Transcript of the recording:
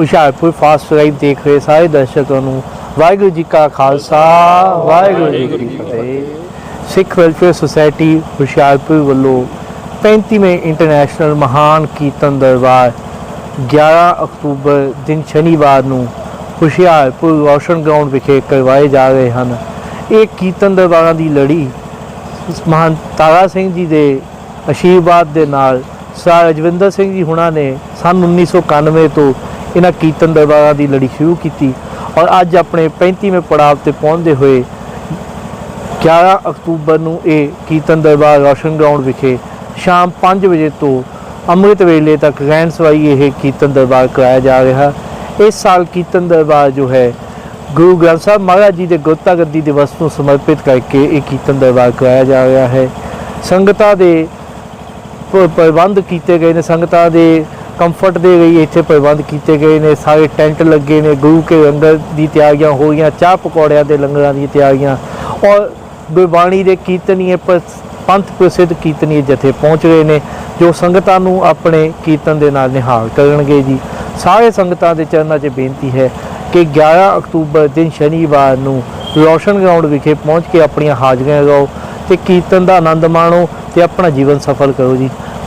Hoshiarpur fast live ਦੇਖ ਰਹੇ ਸਾਰੇ ਦਰਸ਼ਕਾਂ ਨੂੰ ਵਾਹਿਗੁਰੂ ਜੀ ਕਾ ਖਾਲਸਾ, ਵਾਹਿਗੁਰੂ ਜੀ ਕੀ ਫਤਿਹ। ਸਿੱਖ ਵੈਲਫੇਅਰ ਸੁਸਾਇਟੀ ਹੁਸ਼ਿਆਰਪੁਰ ਵੱਲੋਂ 35ਵੇਂ ਇੰਟਰਨੈਸ਼ਨਲ ਮਹਾਨ ਕੀਰਤਨ ਦਰਬਾਰ 11 ਅਕਤੂਬਰ ਦਿਨ ਸ਼ਨੀਵਾਰ ਨੂੰ ਹੁਸ਼ਿਆਰਪੁਰ ਰੋਸ਼ਨ ਗਰਾਊਂਡ ਵਿਖੇ ਕਰਵਾਏ ਜਾ ਰਹੇ ਹਨ। ਇਹ ਕੀਰਤਨ ਦਰਬਾਰਾਂ ਦੀ ਲੜੀ ਮਹਾਨ ਤਾਰਾ ਸਿੰਘ ਜੀ ਦੇ ਆਸ਼ੀਰਵਾਦ ਦੇ ਨਾਲ ਸਰ ਰਜਵਿੰਦਰ ਸਿੰਘ ਜੀ ਹੁਣਾਂ ਨੇ ਸਨ 1991 ਤੋਂ ਇਹਨਾਂ ਕੀਰਤਨ ਦਰਬਾਰਾਂ ਦੀ ਲੜੀ ਸ਼ੁਰੂ ਕੀਤੀ ਔਰ ਅੱਜ ਆਪਣੇ 35ਵੇਂ ਪੜਾਅ ਤੇ ਪਹੁੰਚਦੇ ਹੋਏ 11 ਅਕਤੂਬਰ ਨੂੰ ਇਹ ਕੀਰਤਨ ਦਰਬਾਰ ਰੋਸ਼ਨ ਗਰਾਊਂਡ ਵਿਖੇ ਸ਼ਾਮ 5 ਵਜੇ ਤੋਂ ਅੰਮ੍ਰਿਤ ਵੇਲੇ ਤੱਕ ਰਹਿਣ ਸਵਾਈ ਇਹ ਕੀਰਤਨ ਦਰਬਾਰ ਕਰਾਇਆ ਜਾ ਰਿਹਾ। ਇਸ ਸਾਲ ਕੀਰਤਨ ਦਰਬਾਰ ਜੋ ਹੈ, ਗੁਰੂ ਗ੍ਰੰਥ ਸਾਹਿਬ ਮਹਾਰਾਜ ਜੀ ਦੇ ਗੁਰਤਾ ਗੱਦੀ ਦਿਵਸ ਨੂੰ ਸਮਰਪਿਤ ਕਰਕੇ ਇਹ ਕੀਰਤਨ ਦਰਬਾਰ ਕਰਾਇਆ ਜਾ ਰਿਹਾ ਹੈ। ਸੰਗਤਾਂ ਦੇ ਪ੍ਰਬੰਧ ਕੀਤੇ ਗਏ ਨੇ। ਸੰਗਤਾਂ ਦੇ ਕੰਫਰਟ ਦੇ ਲਈ ਇੱਥੇ ਪ੍ਰਬੰਧ ਕੀਤੇ ਗਏ ਨੇ, ਸਾਰੇ ਟੈਂਟ ਲੱਗੇ ਨੇ, ਗੁਰੂ ਕੇ ਲੰਗਰ ਦੀ ਤਿਆਰੀਆਂ ਹੋ ਗਈਆਂ ਚਾਹ ਪਕੌੜਿਆਂ ਦੇ ਲੰਗਰਾਂ ਦੀਆਂ ਤਿਆਰੀਆਂ। ਔਰ ਗੁਰਬਾਣੀ ਦੇ ਕੀਰਤਨੀਏ ਪੰਥ ਪ੍ਰਸਿੱਧ ਕੀਰਤਨੀਏ ਜਥੇ ਪਹੁੰਚ ਰਹੇ ਨੇ, ਜੋ ਸੰਗਤਾਂ ਨੂੰ ਆਪਣੇ ਕੀਰਤਨ ਦੇ ਨਾਲ ਨਿਹਾਲ ਕਰਨਗੇ ਜੀ। ਸਾਰੇ ਸੰਗਤਾਂ ਦੇ ਚਰਨਾਂ 'ਚ ਬੇਨਤੀ ਹੈ ਕਿ 11 ਅਕਤੂਬਰ ਦਿਨ ਸ਼ਨੀਵਾਰ ਨੂੰ ਰੋਸ਼ਨ ਗਰਾਊਂਡ ਵਿਖੇ ਪਹੁੰਚ ਕੇ ਆਪਣੀਆਂ ਹਾਜ਼ਰੀਆਂ ਲਗਾਓ ਤੇ ਕੀਰਤਨ ਦਾ ਆਨੰਦ ਮਾਣੋ ਤੇ ਆਪਣਾ ਜੀਵਨ ਸਫਲ ਕਰੋ ਜੀ।